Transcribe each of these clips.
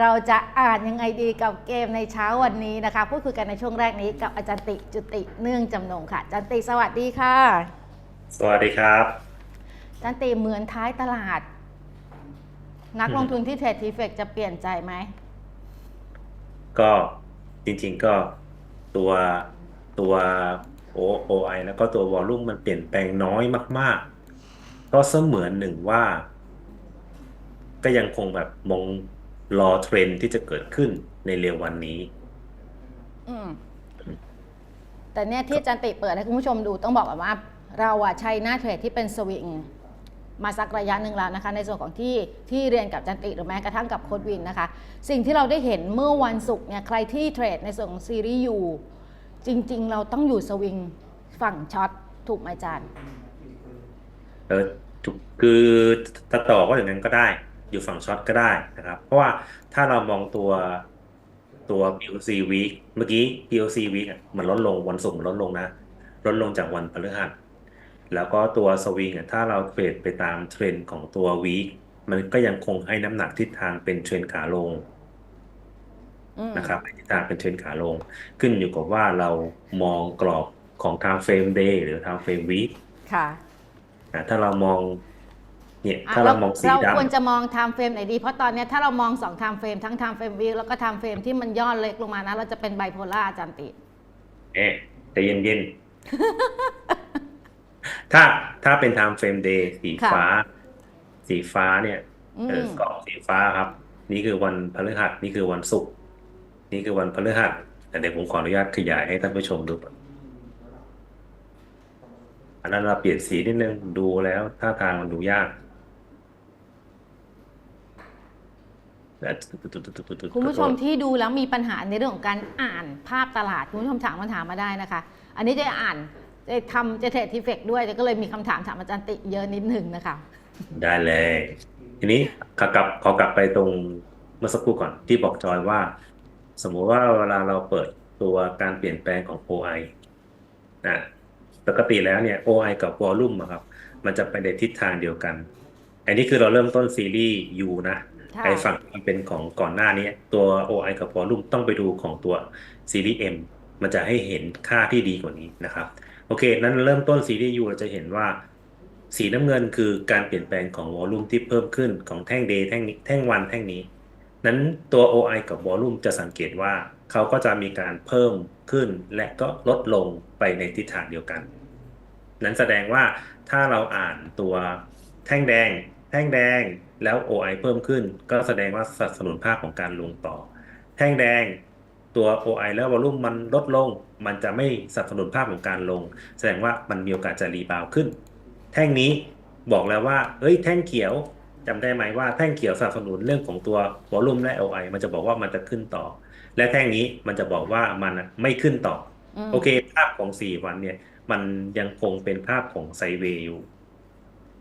เราจะอ่านยังไงดีกับเกมในเช้าวันนี้นะคะพูดคุยกันในช่วงแรกนี้กับอาจารย์ติจุติเนื่องจำนงค่ะอาจารย์ติสวัสดีค่ะสวัสดีครับอาจารย์ติเหมือนท้ายตลาด นักลงทุนที่เทรดทีเฟกจะเปลี่ยนใจไหมก็จริง ๆก็ตัวตัว OOI แล้วก็ตัววอลลุ่มมันเปลี่ยนแปลงน้อยมาก ๆ ก็เสมือนหนึ่งว่า ก็ยังคงแบบมอง รอเทรนด์ที่จะเกิดขึ้นในเร็ววันนี้ อืมแต่เนี่ยที่อาจันติเปิดให้คุณผู้ชมดูต้องบอกก่อนว่า เราอะใช้หน้าเทรดที่เป็นสวิงมาสักระยะหนึ่งแล้วนะคะ ในส่วนของที่ที่เรียนกับอาจันติหรือแม้กระทั่งกับโค้ดวินนะคะ สิ่งที่เราได้เห็นเมื่อวันศุกร์เนี่ยใครที่เทรดในส่วนของซีรีส์อยู่จริง ๆ เราต้องอยู่สวิงฝั่งช็อตถูกไหมอาจารย์เออถูกคือถ้าต่อก็อย่างนั้นก็ได้ อยู่ฝั่งช็อตก็ได้นะครับ เพราะว่าถ้าเรามองตัวตัว POC week เมื่อกี้ POC week อะมันลดลงวันศุกร์มันลดลงนะ ลดลงจากวันพฤหัสแล้วก็ตัวสวิงอะถ้าเราเทรดไปตามเทรนด์ของตัว week มันก็ยังคงให้น้ำหนักทิศทางเป็นเทรนด์ขาลงอืมนะครับทิศทางเป็นเทรนด์ขาลง ขึ้นอยู่กับว่าเรามองกรอบของ time frame day หรือ time frame week ค่ะอะถ้าเรามอง เนี่ยอะถ้าเรามองสีเราดำควรจะมองไทม์เฟรมไหนดี เพราะตอนเนี้ยถ้าเรามอง2ไทม์เฟรมทั้งไทม์เฟรมวีแล้วก็ไทม์เฟรมที่มันย่อเล็กลงมานะ เราจะเป็นไบโพล่าอาจารย์ติเอ๊ะใจเย็นๆถ้าถ้าเป็น time frame day สีค่ะฟ้า สีฟ้าเนี่ยอืเออมกรอบสีฟ้าครับ นี่คือวันพฤหัสนี่คือวันศุกร์นี่คือวันพฤหัสแต่เดี๋ยวผมขออนุญาตขยายให้ท่านผู้ชมดูก่อนอันนั้นเราเปลี่ยนสีนิดนึงดูแล้วท่าทางมันดูยาก คุณผู้ชมที่ดูแล้วมีปัญหาในเรื่องของการอ่านภาพตลาด คุณผู้ชมถามคำถามมาได้นะคะ อันนี้จะอ่านจะทำจะเทรดทีเฟกด้วยแต่ก็เลยมีคำถามถามอาจารย์ติเยอะนิดหนึ่งนะคะ ได้เลย ทีนี้ขอกลับขอกลับไปตรงเมื่อสักครู่ก่อนที่บอกจอยว่า สมมุติว่าเวลาเราเปิดตัวการเปลี่ยนแปลงของ OI นะปกติแล้วเนี่ย OI กับ Volume อะครับ มันจะไปในทิศทางเดียวกัน อันนี้คือเราเริ่มต้นซีรีส์ U นะค่ะ ไอ้ฝั่งที่เป็นของก่อนหน้านี้ตัว OI กับ Volume ต้องไปดูของตัวซีรีส์ M มันจะให้เห็นค่าที่ดีกว่านี้นะครับ โอเค นั้นเริ่มต้นซีรีส์ U เราจะเห็นว่า สีน้ำเงินคือการเปลี่ยนแปลงของวอลลุ่มที่เพิ่มขึ้นของแท่ง day แท่งนี้แท่งวันแท่งนี้ นั้นตัว OI กับวอลลุ่มจะสังเกตว่าเขาก็จะมีการเพิ่มขึ้นและก็ลดลงไปในทิศทางเดียวกัน นั้นแสดงว่าถ้าเราอ่านตัวแท่งแดง แท่งแดงแล้ว OI เพิ่มขึ้น ก็แสดงว่าสนับสนุนภาพของการลงต่อ แท่งแดงตัว OI แล้ววอลลุ่มมันลดลง มันจะไม่สนับสนุนภาพของการลง แสดงว่ามันมีโอกาสจะรีบาวด์ขึ้น แท่งนี้บอกแล้วว่าเอ้ยแท่งเขียวจำได้ไหมว่าแท่งเขียวสนับสนุนเรื่องของตัววอลลุ่มและ OI มันจะบอกว่ามันจะขึ้นต่อ และแท่งนี้มันจะบอกว่ามันไม่ขึ้นต่ออืมโอเค ภาพของ 4 วันเนี่ย มันยังคงเป็นภาพของไซด์เวย์อยู่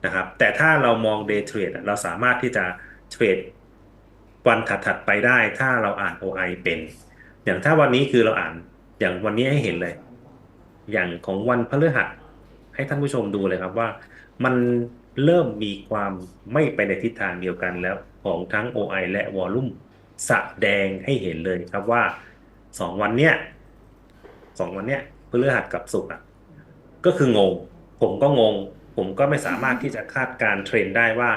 นะครับ แต่ถ้าเรามอง day trade เราสามารถที่จะเทรดวันถัดๆไปได้ ถ้าเราอ่าน OI เป็น อย่างถ้าวันนี้คือเราอ่าน อย่างวันนี้ให้เห็นเลย อย่างของวันพฤหัสให้ท่านผู้ชมดูเลยครับว่า มันเริ่มมีความไม่ไปในทิศทางเดียวกันแล้วของทั้ง OI และ Volume แสดงให้เห็นเลยครับว่าสองวันเนี้ยสองวันเนี้ยพฤหัสกับศุกร์อะ ก็คืองง ผมก็งง ผมก็ไม่สามารถที่จะคาดการเทรนได้ว่า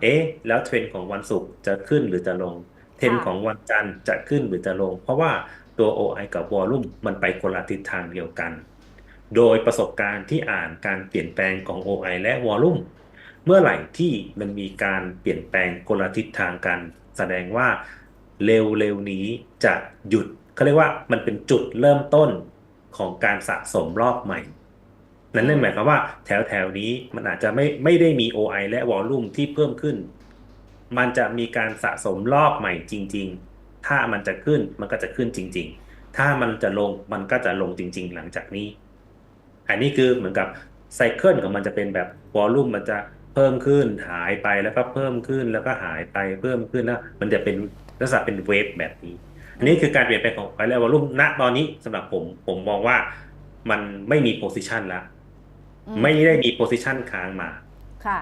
เอ๊ะ แล้วเทรนของวันศุกร์จะขึ้นหรือจะลง เทรนของวันจันทร์จะขึ้นหรือจะลง เพราะว่าตัว OI กับ Volume มันไปคนละทิศทางเดียวกัน โดยประสบการณ์ที่อ่านการเปลี่ยนแปลงของ OI และ Volume เมื่อไหร่ที่มันมีการเปลี่ยนแปลงคนละทิศทางกัน แสดงว่าเร็วๆนี้จะหยุดเขาเรียกว่ามันเป็นจุดเริ่มต้นของการสะสมรอบใหม่ นั่นนั่นหมายความว่าแถวแถวนี้มันอาจจะไม่ไม่ได้มี OI และ Volume ที่เพิ่มขึ้น มันจะมีการสะสมรอบใหม่จริง ๆ ถ้ามันจะขึ้นมันก็จะขึ้นจริง ๆ ถ้ามันจะลงมันก็จะลงจริง ๆ หลังจากนี้ อันนี้คือเหมือนกับไซเคิลของมันจะเป็นแบบวอลลุ่มมันจะเพิ่มขึ้นหายไปแล้วก็เพิ่มขึ้นแล้วก็หายไปเพิ่มขึ้นแล้ว มันจะเป็นลักษณะเป็นเวฟแบบนี้อันนี้คือการเปลี่ยนแปลงของไฟและวอลลุ่มณตอนนี้สำหรับผมผมมองว่ามันไม่มีโพซิชันแล้ว ไม่ได้มีโพซิชันค้างมาค่ะ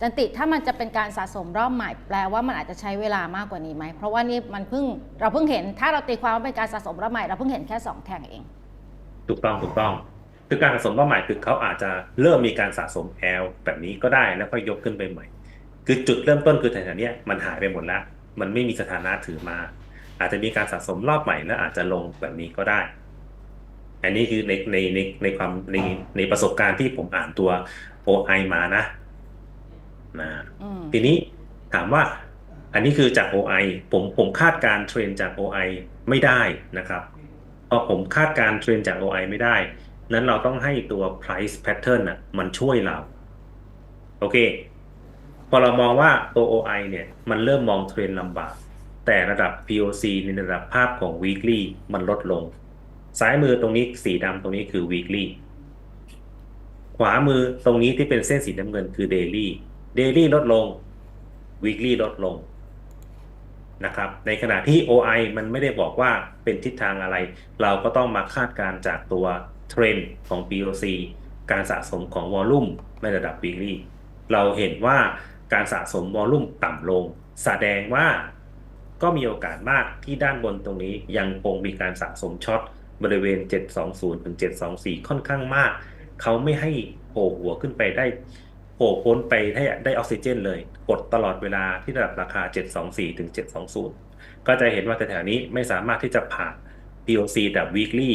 จันติถ้ามันจะเป็นการสะสมรอบใหม่แปลว่ามันอาจจะใช้เวลามากกว่านี้ไหม เพราะว่านี่มันเพิ่งเราเพิ่งเห็นถ้าเราตีความว่าเป็นการสะสมรอบใหม่เราเพิ่งเห็นแค่สองแท่งเอง ถูกต้องถูกต้อง คือการสะสมเป้าหมายคือเขาอาจจะเริ่มมีการสะสม L แบบนี้ก็ได้แล้วก็ยกขึ้นไปใหม่ คือจุดเริ่มต้นคือแถวๆเนี้ยมันหายไปหมดแล้ว มันไม่มีสถานะถือมา อาจจะมีการสะสมรอบใหม่แล้วอาจจะลงแบบนี้ก็ได้ อันนี้คือในในในในความในในประสบการณ์ที่ผมอ่านตัว OI มานะนะอืมทีนี้ถามว่าอันนี้คือจาก OI ผมผมคาดการณ์เทรนด์จาก OI ไม่ได้นะครับพอผมคาดการณ์เทรนด์จาก OI ไม่ได้ นั้นเราต้องให้ตัว price pattern น่ะมันช่วยเรา โอเค พอเรามองว่าตัว OI เนี่ย มันเริ่มมองเทรนด์ลำบาก แต่ระดับ POC ในระดับภาพของ weekly มันลดลง ซ้ายมือตรงนี้สีดำตรงนี้คือ weekly ขวามือตรงนี้ที่เป็นเส้นสีน้ำเงินคือ daily daily ลดลง weekly ลดลงนะครับ ในขณะที่ OI มันไม่ได้บอกว่าเป็นทิศทางอะไร เราก็ต้องมาคาดการจากตัวเทรนด์ของ POC การสะสมของวอลลุ่มในระดับ weekly เราเห็นว่าการสะสมวอลลุ่มต่ำลง แสดงว่าก็มีโอกาสมากที่ด้านบนตรงนี้ยังคงมีการสะสมช็อต บริเวณ 720ถึง724 ค่อนข้างมาก เขาไม่ให้โผล่หัวขึ้นไปได้โผล่พ้นไปได้ได้ออกซิเจนเลย กดตลอดเวลาที่ระดับราคา 724ถึง720 ก็จะเห็นว่าแถวนี้ไม่สามารถที่จะผ่าน POC แบบ weekly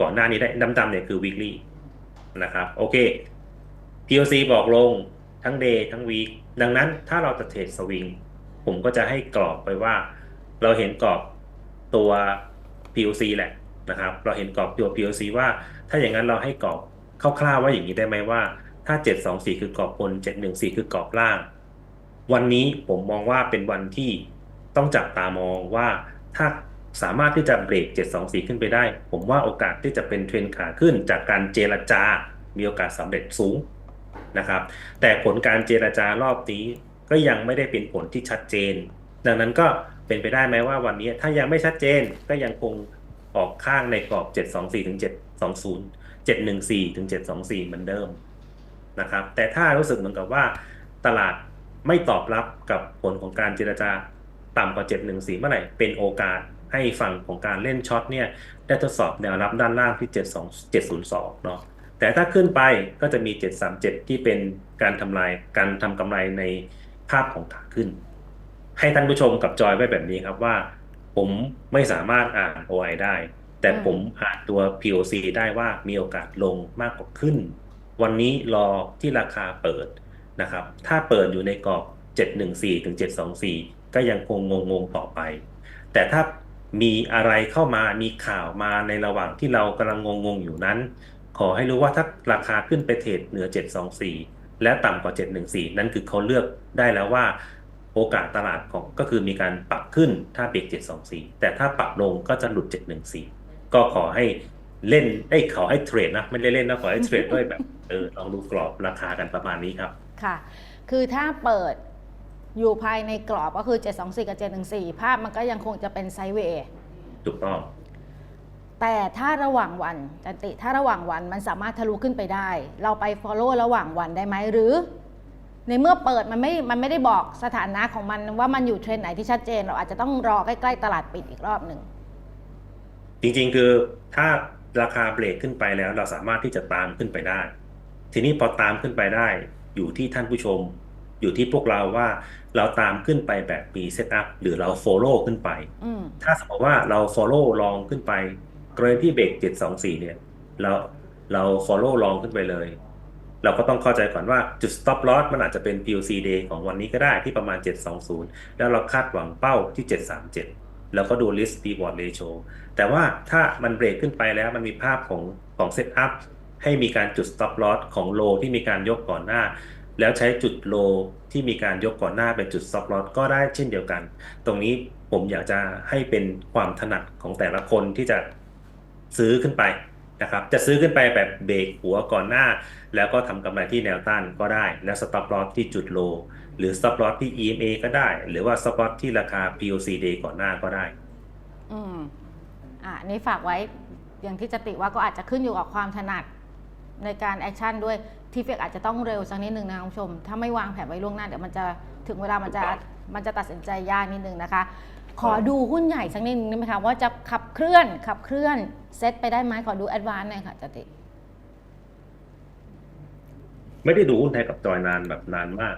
ก่อนหน้านี้ได้ดำๆเนี่ยคือ weekly นะครับ โอเค POC บอกลงทั้ง day ทั้ง week ดังนั้นถ้าเราจะเทรดสวิงผมก็จะให้กรอบไปว่า เราเห็นกรอบตัว POC แหละ นะครับ เราเห็นกรอบตัว POC ว่า ถ้าอย่างนั้นเราให้กรอบคร่าวๆว่าอย่างนี้ได้ไหมว่า ถ้า 724 คือกรอบบน 714 คือกรอบล่าง วันนี้ผมมองว่าเป็นวันที่ต้องจับตามองว่าถ้าสามารถที่จะเบรก 724 ขึ้นไปได้ ผมว่าโอกาสที่จะเป็นเทรนขาขึ้นจากการเจรจา มีโอกาสสำเร็จสูงนะครับ แต่ผลการเจรจารอบนี้ก็ยังไม่ได้เป็นผลที่ชัดเจน ดังนั้นก็เป็นไปได้ไหมว่าวันนี้ถ้ายังไม่ชัดเจนก็ยังคง ออกข้างในกรอบ 724ถึง720 714ถึง724 เหมือนเดิมนะครับ แต่ถ้ารู้สึกเหมือนกับว่าตลาดไม่ตอบรับกับผลของการเจรจาต่ำกว่า 714 เมื่อไหร่ เป็นโอกาสให้ฝั่งของการเล่นช็อตเนี่ยได้ทดสอบแนวรับด้านล่างที่ 72 702 เนาะแต่ถ้าขึ้นไปก็จะมี 737 ที่เป็นการทำลายการทำกำไรในภาพของขาขึ้น ให้ท่านผู้ชมกับจอยไว้แบบนี้ครับว่า ผมไม่สามารถอ่าน OI ได้ แต่ผมอ่านตัว POC ได้ว่ามีโอกาสลงมากกว่าขึ้น วันนี้รอที่ราคาเปิดนะครับ ถ้าเปิดอยู่ในกรอบ 714ถึง724 ก็ยังคงงงๆต่อไป แต่ถ้ามีอะไรเข้ามามีข่าวมาในระหว่างที่เรากำลังงงๆอยู่นั้น ขอให้รู้ว่าถ้าราคาขึ้นไปเทรดเหนือ 724 และต่ำกว่า 714 นั่นคือเขาเลือกได้แล้วว่า โอกาสตลาดของก็คือมีการปรับขึ้นถ้าเบรก724 แต่ถ้าปรับลงก็จะหลุด 714 ก็ขอให้เล่นได้ยขอให้เทรดนะไม่ได้เล่นนะขอให้เทรดด้วยแบบเออลองดูกรอบราคากันประมาณนี้ครับ ค่ะ คือถ้าเปิดอยู่ภายในกรอบก็คือ 724 กับ 714 ภาพมันก็ยังคงจะเป็นไซด์เวย์ถูกต้อง แต่ถ้าระหว่างวันจันติถ้าระหว่างวันมันสามารถทะลุขึ้นไปได้ เราไป follow ระหว่างวันได้ไหมหรือ ในเมื่อเปิดมันไม่ มันไม่ได้บอกสถานะของมันว่ามันอยู่เทรนด์ไหนที่ชัดเจน เราอาจจะต้องรอใกล้ๆตลาดปิดอีกรอบหนึ่ง จริงๆคือถ้าราคาเบรกขึ้นไปแล้ว เราสามารถที่จะตามขึ้นไปได้ ทีนี้พอตามขึ้นไปได้ อยู่ที่ท่านผู้ชม อยู่ที่พวกเราว่าเราตามขึ้นไปแบบมีเซตอัพหรือเรา follow ขึ้นไปอืมถ้าสมมติว่าเรา follow ลองขึ้นไปกรณีที่เบรก724เนี่ย เราเรา follow ลองขึ้นไปเลย เราก็ต้องเข้าใจก่อนว่าจุด stop loss มันอาจจะเป็น POC day ของวันนี้ก็ได้ที่ประมาณ 720 แล้วเราคาดหวังเป้าที่ 737 แล้วก็ดู risk reward ratio แต่ว่าถ้ามันเบรกขึ้นไปแล้วมันมีภาพของของ set up ให้มีการจุด stop loss ของ low ที่มีการยกก่อนหน้า แล้วใช้จุด low ที่มีการยกก่อนหน้าเป็นจุด stop loss ก็ได้เช่นเดียวกัน ตรงนี้ผมอยากจะให้เป็นความถนัดของแต่ละคนที่จะซื้อขึ้นไป นะครับจะซื้อขึ้นไปแบบเบรกหัวก่อนหน้า แล้วก็ทำกำไรที่แนวต้านก็ได้ แล้ว stop loss ที่จุด low หรือ stop loss ที่ EMA ก็ได้ หรือว่า stop loss ที่ราคา POC day ก่อนหน้าก็ได้ อืมอะอันนี่ฝากไว้อย่างที่จติว่าก็อาจจะขึ้นอยู่กับความถนัดในการแอคชั่นด้วยทีเฟกอาจจะต้องเร็วสักนิดหนึ่งนะคุณผู้ชม ถ้าไม่วางแผนไว้ล่วงหน้าเดี๋ยวมันจะถึงเวลามันจะมันจะตัดสินใจยากนิดนึงนะคะ ขอดูหุ้นใหญ่สักนิดนึงได้ไหมคะว่าจะขับเคลื่อนขับเคลื่อนเซตไปได้ไหมขอดูแอดวานซ์หน่อยค่ะจติไม่ได้ดูหุ้นไทยกับจอยนานแบบนานมาก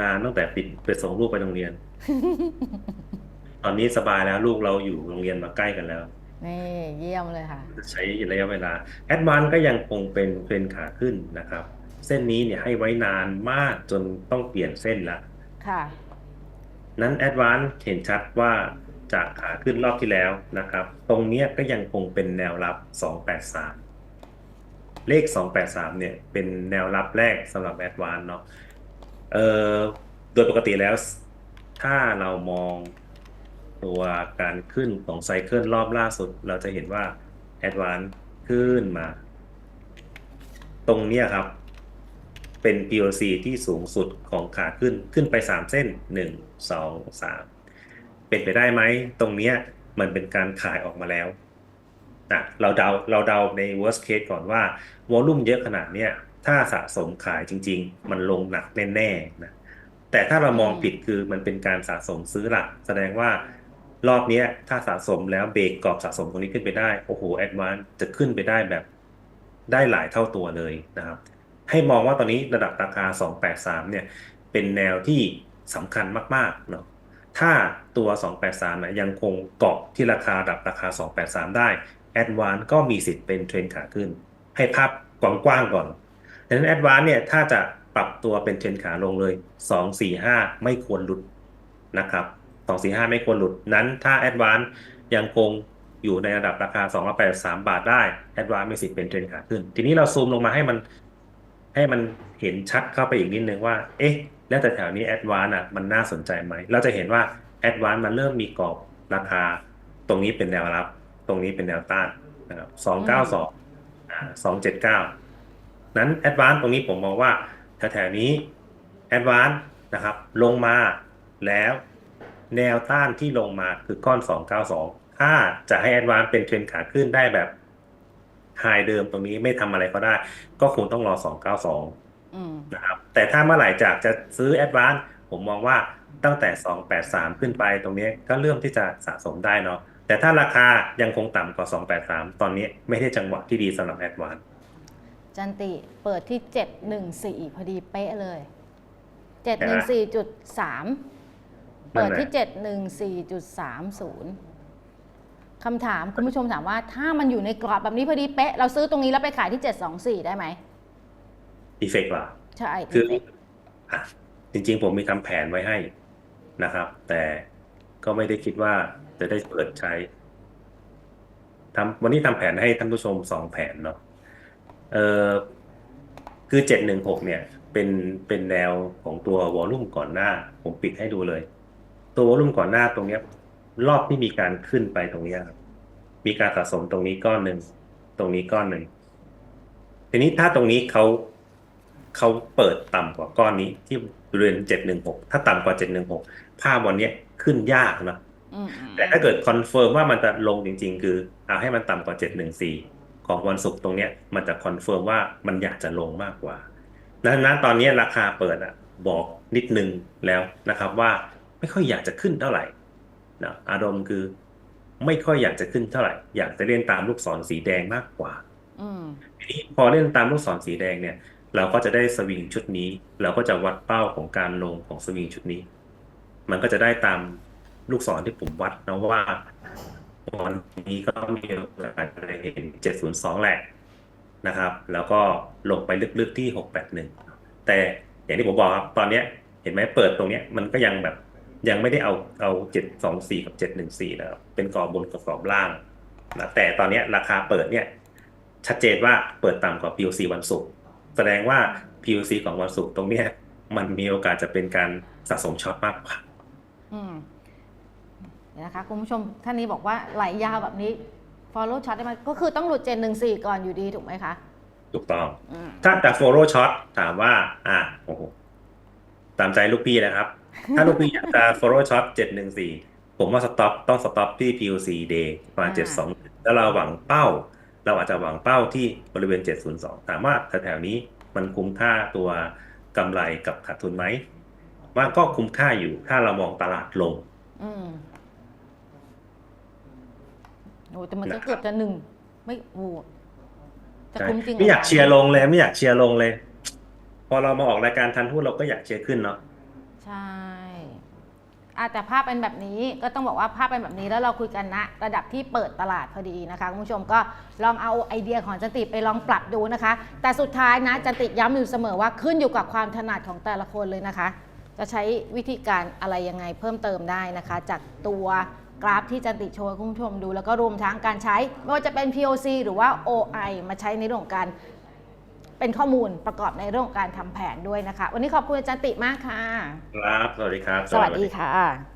นานตั้งแต่ปิดไปส่งลูกไปโรงเรียน ตอนนี้สบายแล้วลูกเราอยู่โรงเรียนมาใกล้กันแล้วนี่เยี่ยมเลยค่ะ ใช้ระยะเวลาแอดวานก็ยังคงเป็นเทรนขาขึ้นนะครับ เส้นนี้เนี่ยให้ไว้นานมากจนต้องเปลี่ยนเส้นละค่ะ นั้นแอดวานเห็นชัดว่าจากขาขึ้นรอบที่แล้วนะครับ ตรงเนี้ยก็ยังคงเป็นแนวรับ 283 เลข 283 เนี่ย เป็นแนวรับแรกสำหรับแอดวานเนาะเอ่อโดยปกติแล้ว ถ้าเรามองตัวการขึ้นของไซเคิลรอบล่าสุด เราจะเห็นว่าแอดวานขึ้นมา ตรงเนี้ยครับ เป็น POC ที่สูงสุดของขาขึ้นขึ้นไป 3 เส้น 1 2 3 เป็นไปได้ไหม ตรงเนี้ยมันเป็นการขายออกมาแล้วอะเราเดาเราเดาใน worst case ก่อนว่าวอลุ่มเยอะขนาดเนี้ยถ้าสะสมขายจริง ๆ มันลงหนักแน่ๆนะแต่ถ้าเรามองผิดคือมันเป็นการสะสมซื้อหลัก แสดงว่ารอบเนี้ยถ้าสะสมแล้วเบรกกรอบสะสมตรงนี้ขึ้นไปได้ โอ้โหแอดวานจะขึ้นไปได้แบบได้หลายเท่าตัวเลยนะครับ ให้มองว่าตอนนี้ระดับราคา 283 เนี่ย เป็นแนวที่สำคัญมากๆเนาะถ้าตัว 283นะยังคงเกาะที่ราคาดับราคา 283 ได้แอดวานก็มีสิทธิ์เป็นเทรนขาขึ้น ให้ภาพกว้างๆก่อนดังนั้นแอดวานเนี่ยถ้าจะปรับตัวเป็นเทรนขาลงเลย 245 ไม่ควรหลุดนะครับ 245 ไม่ควรหลุดนั้นถ้าแอดวานยังคงอยู่ในระดับราคา 283 บาทได้แอดวานมีสิทธิ์เป็นเทรนขาขึ้น ทีนี้เราซูมลงมาให้มัน ให้มันเห็นชัดเข้าไปอีกนิดนึงว่า เอ๊ะ แล้วแต่แถวนี้แอดวานอะมันน่าสนใจไหม เราจะเห็นว่าแอดวานมันเริ่มมีกรอบราคา ตรงนี้เป็นแนวรับ ตรงนี้เป็นแนวต้านนะครับสองเก้าสองอ่าสองเจ็ดเก้านั้นแอดวานตรงนี้ผมมองว่าแถวๆนี้แอดวานนะครับ ลงมาแล้วแนวต้านที่ลงมาคือก้อน 292 ถ้าจะให้แอดวานเป็นเทรนขาขึ้นได้แบบ ไฮเดิมตรงนี้ไม่ทำอะไรก็ได้ ก็คงต้องรอ 292อืมนะครับแต่ถ้าเมื่อไหร่จากจะซื้อแอดวานผมมองว่าตั้งแต่ 283 ขึ้นไปตรงนี้ก็เริ่มที่จะสะสมได้เนาะแต่ถ้าราคายังคงต่ำกว่า 283 ตอนนี้ไม่ใช่จังหวะที่ดีสำหรับแอดวานจันติเปิดที่ 714 พอดีเป๊ะเลย 714.3 เปิดที่ 714.30 คำถามคุณผู้ชมถามว่าถ้ามันอยู่ในกรอบแบบนี้พอดีเป๊ะเราซื้อตรงนี้แล้วไปขายที่ 724 ได้ไหมดีเฟกต์ล่ะใช่คือเป๊ะอะจริงๆ ผมมีทำแผนไว้ให้นะครับ แต่ก็ไม่ได้คิดว่าจะได้เปิดใช้ทำวันนี้ทำแผนให้ท่านผู้ชมสองแผนเนาะเออคือเจ็ดหนึ่งหกเนี่ย เป็นเป็นแนวของตัววอลลุ่มก่อนหน้า ผมปิดให้ดูเลย ตัววอลลุ่มก่อนหน้าตรงเนี้ย รอบที่มีการขึ้นไปตรงเนี้ยครับมีการสะสมตรงนี้ก้อนหนึ่งตรงนี้ก้อนหนึ่งทีนี้ถ้าตรงนี้เขาเขาเปิดต่ำกว่าก้อนนี้ที่บริเวณ716ถ้าต่ำกว่า716ภาพวันเนี้ยขึ้นยากนะอืมอืมแต่ถ้าเกิดคอนเฟิร์มว่ามันจะลงจริง ๆ คือเอาให้มันต่ำกว่า714ของวันศุกร์ตรงเนี้ยมันจะคอนเฟิร์มว่ามันอยากจะลงมากกว่าดังนั้นตอนนี้ราคาเปิดอะ บอกนิดนึงแล้วนะครับว่าไม่ค่อยอยากจะขึ้นเท่าไหร่ นะอารมณ์คือ ไม่ค่อยอยากจะขึ้นเท่าไหร่ อยากจะเล่นตามลูกศรสีแดงมากกว่าอืมทีนี้พอเล่นตามลูกศรสีแดงเนี่ย เราก็จะได้สวิงชุดนี้ เราก็จะวัดเป้าของการลงของสวิงชุดนี้ มันก็จะได้ตามลูกศรที่ผมวัดนะว่าวันนี้ก็มีโอกาสจะเห็น702 แหละนะครับ แล้วก็ลงไปลึกๆที่ 681 แต่อย่างที่ผมบอกครับ ตอนเนี้ยเห็นไหมเปิดตรงเนี้ยมันก็ยังแบบ ยังไม่ได้เอาเอา724กับ714นะครับเป็นกรอบบนกับกรอบล่างนะแต่ตอนเนี้ยราคาเปิดเนี่ย ชัดเจนว่าเปิดต่ำกว่า POC วันศุกร์แสดงว่า POC ของวันศุกร์ตรงเนี้ยมันมีโอกาสจะเป็นการสะสมช็อตมากกว่าอืมเดี๋ยวนะคะคุณผู้ชมท่านนี้บอกว่าไหลยาวแบบนี้ follow chart ได้ไหมก็คือต้องหลุด714ก่อนอยู่ดีถูกไหมคะ ถูกต้องอืมถ้าจะ follow shot ถามว่า อะโอ้โหตามใจลูกพี่นะครับ ถ้าลูกพี่อยากจะ follow shot 714ผมว่า stop ต้อง stop ที่ POC day ประมาณ72แล้วเราหวังเป้า เราอาจจะหวังเป้าที่บริเวณ702ถามว่าแถวๆนี้มันคุ้มค่าตัวกำไรกับขาดทุนไหมว่าก็คุ้มค่าอยู่ถ้าเรามองตลาดลง อืมโอ้แต่มันก็นะครับเกือบจะหนึ่งไม่โอ้จะใช่คุ้มจริงไม่อยากหเชียร์ลงเลยไม่อยากเชียร์ลงเลย พอเรามาออกรายการทันทุนเราก็อยากเชียร์ขึ้นเนาะใช่ อะแต่ภาพเป็นแบบนี้ก็ต้องบอกว่าภาพเป็นแบบนี้แล้วเราคุยกันนะระดับที่เปิดตลาดพอดีนะคะคุณผู้ชมก็ลองเอาไอเดียของจันติไปลองปรับดูนะคะ แต่สุดท้ายนะจันติย้ำอยู่เสมอว่าขึ้นอยู่กับความถนัดของแต่ละคนเลยนะคะ จะใช้วิธีการอะไรยังไงเพิ่มเติมได้นะคะ จากตัวกราฟที่จันติโชว์คุณผู้ชมดู แล้วก็รวมทั้งการใช้ไม่ว่าจะเป็น POC หรือว่า OI มาใช้ในเรื่องของการ เป็นข้อมูลประกอบในเรื่องของการทำแผนด้วยนะคะ วันนี้ขอบคุณอาจารย์ติมากค่ะ ครับ สวัสดีครับ สวัสดีค่ะ